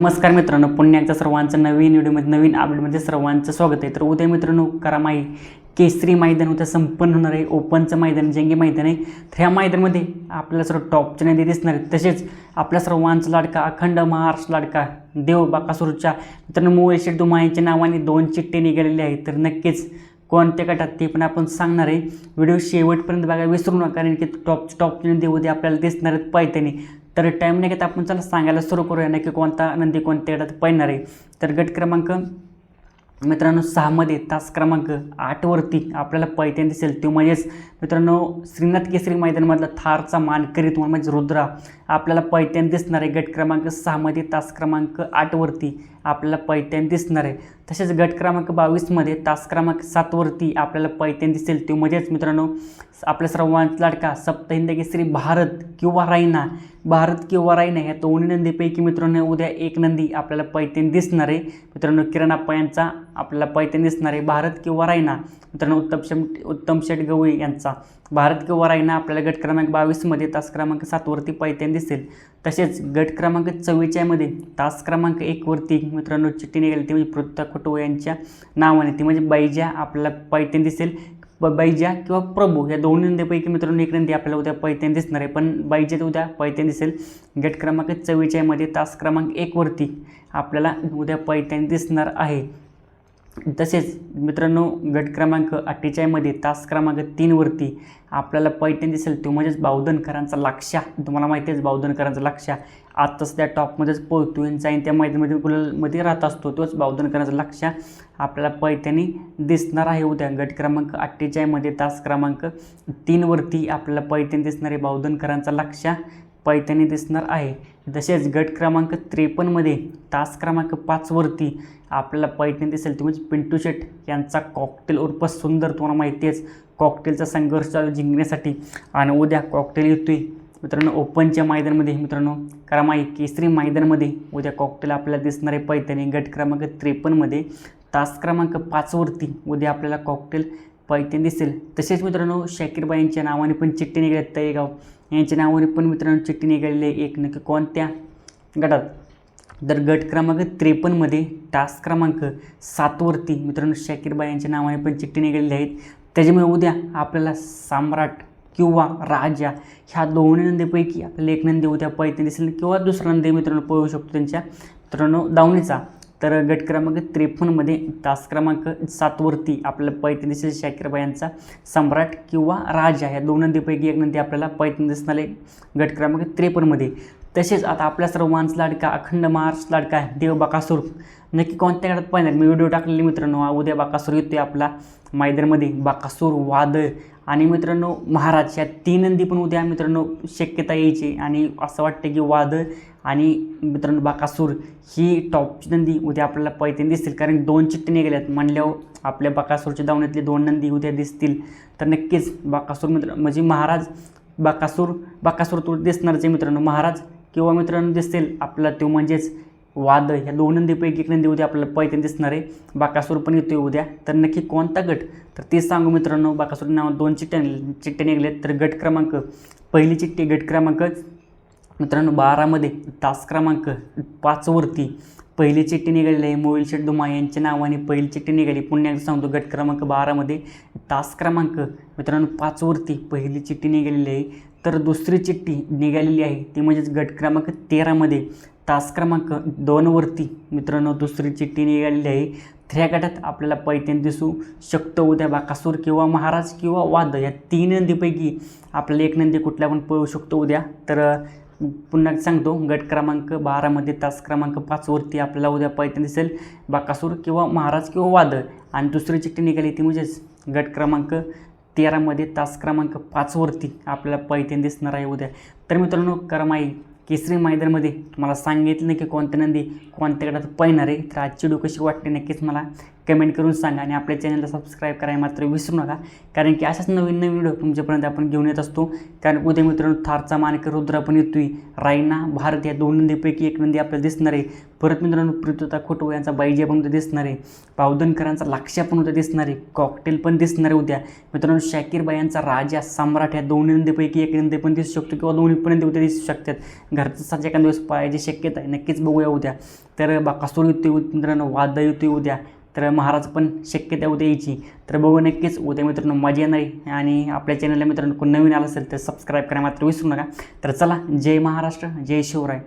नमस्कार मित्रांनो पुन्हा एकदा सर्वांचं नवीन व्हिडिओमध्ये नवीन अपडेटमध्ये सर्वांचं स्वागत आहे. तर उद्या मित्रांनो करा माई केसरी मैदान उद्या संपन्न होणार आहे. ओपनचं मैदान जंगी मैदान आहे. तर ह्या मैदानामध्ये आपल्याला सर्व टॉपच्या नदी दिसणार आहेत. तसेच आपल्या सर्वांचा लाडका अखंड महाराष्ट्र लाडका देव बाकासूरच्या मित्रांनो मोबाईल शेठ यांच्या नावाने दोन चिठ्ठे निघालेले आहेत. तर नक्कीच कोणत्या गटात ते पण आपण सांगणार आहे. व्हिडिओ शेवटपर्यंत बघा विसरू नका कारण की टॉप टॉपच्या नेते उद्या आपल्याला दिसणार आहेत पायथ्याने तर टाईम नाही घेत आपण चला सांगायला सुरू करूया. नक्की कोणता नंदी कोणत्या गटात पळणार आहे. तर गट क्रमांक मित्रांनो सहामध्ये तास क्रमांक आठवरती आपल्याला पैठण दिसेल. तो म्हणजेच मित्रांनो श्रीनाथ केसरी मैदानामधला थारचा मानकरी तुम्हाला म्हणजे रुद्रा आपल्याला पैठण दिसणार आहे. गट क्रमांक सहामध्ये तास क्रमांक आठवरती आपल्याला पैठण दिसणार आहे. तसेच गट क्रमांक बावीसमध्ये तास क्रमांक सातवरती आपल्याला पैत्यान दिसेल. तो म्हणजेच मित्रांनो आपल्या सर्वांचा लाडका सप्तहिंद श्री भारत किंवा रायना. भारत किंवा रायना ह्या दोन्ही नंदीपैकी मित्रांनो उद्या एक नंदी आपल्याला पैत्यान दिसणार आहे. मित्रांनो किरण अप्पा यांचा आपल्याला पैत्यान दिसणार आहे. भारत किंवा रायना. मित्रांनो उत्तम शेट उत्तम शेट गवळी यांचा. भारत किंवा रायना आपल्याला गट क्रमांक बावीसमध्ये तास क्रमांक सातवरती पैत्यान दिसेल. तसेच गट क्रमांक चव्वेचाळीसमध्ये तास क्रमांक एकवरती मित्रांनो चिठ्ठी निघाली. ती म्हणजे पृथक खटो यांच्या नावाने ती म्हणजे बैजा आपल्याला पैठण दिसेल. ब बैजा किंवा प्रभू या दोन नंदीपैकी मित्रांनो एक नंदी आपल्याला उद्या पैठण दिसणार आहे. पण बैजात उद्या पैठण दिसेल. गट क्रमांक चव्वेचाळीसमध्ये तास क्रमांक एकवरती आपल्याला उद्या पैठण दिसणार आहे. तसेच मित्रांनो गट क्रमांक अठ्ठेचाळीसमध्ये तास क्रमांक तीनवरती आपल्याला पैठण दिसेल. तो म्हणजेच बावधनकरांचा लाक्षा तुम्हाला माहिती आहेच बावधनकरांचा लाक्षा आत्ताच त्या टॉपमध्येच पोहतो आणि त्या मैदानामध्ये गुलालमध्ये राहत असतो. तोच बावधनकरांचा लाक्षा आपल्याला पैठणी दिसणार आहे. उद्या गट क्रमांक अठ्ठेचाळीसमध्ये तास क्रमांक तीनवरती आपल्याला पैठण दिसणार आहे. बावधनकरांचा लाक्षा पैठणी दिसणार आहे. तसेच गट क्रमांक त्रेपन्नमध्ये तास क्रमांक पाचवरती आपल्याला पैठणी दिसेल. ती म्हणजे पिंटू शेट यांचा कॉकटेल उर्फ सुंदर तुम्हाला माहिती आहेच. कॉकटेलचा संघर्ष चालू जिंकण्यासाठी. आणि उद्या कॉकटेल येतोय. मित्रांनो ओपनच्या मैदानामध्ये मित्रांनो क्रमांक केसरी मैदानामध्ये उद्या कॉकटेल आपल्याला दिसणार आहे पैठणी. गट क्रमांक त्रेपन्नमध्ये तास क्रमांक पाचवरती उद्या आपल्याला कॉकटेल पैठणी दिसेल. तसेच मित्रांनो शाकीरबाई यांच्या नावाने पण चिठ्ठी निघाल्यात तळेगाव. यांच्या नावाने पण मित्रांनो चिठ्ठी निघालेली आहे. एक नक्की कोणत्या? गटात तर गट क्रमांक त्रेपन्नमध्ये टास्क क्रमांक सातवरती मित्रांनो शाकीरबाई यांच्या नावाने पण चिठ्ठी निघालेली आहेत. त्याच्यामुळे उद्या आपल्याला सम्राट किंवा राजा ह्या दोन्ही नंदीपैकी आपल्याला एक नंदी उद्या पैठण दिसेल किंवा दुसरा नंदी मित्रांनो पळू शकतो त्यांच्या. मित्रांनो दावणीचा तर गट क्रमांक त्रेपन्नमध्ये तास क्रमांक सातवरती आपल्याला पैठण दिसेल. यांचा सम्राट किंवा राजा ह्या दोन नंदीपैकी एक नंदी आपल्याला पैतन दिसणार आहे. गट क्रमांक त्रेपन्नमध्ये तसेच आता आपल्या सर्वांचा लाडका अखंड महाराष्ट्र लाडका आहे देव बाकासूर. नक्की कोणत्या गटात पाहिजे मी व्हिडिओ टाकलेले मित्रांनो. उद्या बाकासूर येतोय आपला मैदरमध्ये बाकासूर वादळ. आणि मित्रांनो महाराज या तीन नंदी पण उद्या मित्रांनो शक्यता यायची. आणि असं वाटतं की वादळ आणि मित्रांनो बाकासूर ही टॉपची नंदी उद्या आपल्याला पैठण दिसतील. कारण दोन चिट्टे निघाल्यात. म्हणल्यावर आपल्या बाकासूरच्या दावण्यातले दोन नंदी उद्या दिसतील. तर नक्कीच बाकासूर मित्र म्हणजे महाराज बाकासूर बाकासूर तो दिसणारच आहे मित्रांनो. महाराज किंवा मित्रांनो दिसतील आपला तो म्हणजेच वाद ह्या दोन नंदीपैकी एक नंदी उद्या आपल्याला पैठण दिसणार आहे. बाकासूर पण येतोय उद्या. तर नक्की कोणता गट? तर ते सांगू मित्रांनो बाकासूर नाव दोन चिठ्ठ्या चिठ्ठ्या निघलेत तर गट क्रमांक पहिली चिठ्ठी गट क्रमांक मित्रांनो बारामध्ये तास क्रमांक पाचवरती पहिली चिठ्ठी निघालेली आहे मोहिल शेट धुमा यांच्या नावाने. पहिली चिठ्ठी निघाली. पुन्हा एकदा सांगतो गट क्रमांक बारामध्ये तास क्रमांक मित्रांनो पाचवरती पहिली चिठ्ठी निघालेली आहे तर दुसरी चिठ्ठी निघालेली आहे. ती म्हणजेच गट क्रमांक तेरामध्ये तास क्रमांक दोनवरती मित्रांनो दुसरी चिठ्ठी निघालेली आहे. तर गटात आपल्याला पैठण दिसू शकतो. उद्या बाकासूर किंवा महाराज किंवा वाद या तीन नंदीपैकी आपल्याला एक नंदी कुठल्या पण पळू शकतो उद्या. तर पुन्हा सांगतो गट क्रमांक बारामध्ये तास क्रमांक पाचवरती आपल्याला उद्या पैठण दिसेल. बाकासूर किंवा महाराज किंवा वाद. आणि दुसरी चिठ्ठी निघाली ती म्हणजेच गट क्रमांक तेरामध्ये तास क्रमांक पाचवरती आपल्याला पैठण दिसणार आहे उद्या. तर मित्रांनो करमाई केसरी मैदानमध्ये तुम्हाला सांगितलं की कोणत्या नदी कोणत्या गटात पैणार आहे. तर आजची व्हिडिओ कशी वाटते नक्कीच मला. कमेंट करून सांगा आणि आपल्या चॅनलला सबस्क्राईब करायला मात्र विसरू नका. कारण की अशाच नवीन नवीन व्हिडिओ तुमच्यापर्यंत आपण घेऊन येत असतो. कारण उद्या मित्रांनो थारचा मानकर रुद्र पण येतोय. रायना भारत या दोन नंदीपैकी एक नंदी आपल्याला दिसणार आहे. परत मित्रांनो प्रीतोता खोटो यांचा बायजी पण उद्या दिसणार आहे. पावदनकरांचा लाक्षा पण उद्या दिसणार आहे. कॉकटेल पण दिसणार आहे उद्या. मित्रांनो शाकीरबाई यांचा राजा सम्राट या दोन नंदीपैकी एक नंदी पण दिसू शकतो किंवा दोन्ही पण नंदी उद्या दिसू शकतात. घरचं साज एखादा दिवस पाहायची शक्यता आहे. नक्कीच बघूया उद्या. तर बाकासूर युती मित्रांनो वादा युती उद्या. तर महाराज पण शक्यता उद्या यायची. तर बघू नक्कीच उद्या मित्रांनो मजा येणार आहे. आणि आपल्या चॅनलला मित्रांनो कोण नवीन आलं असेल तर सबस्क्राईब करा मात्र विसरू नका. तर चला जय महाराष्ट्र जय शिवराय.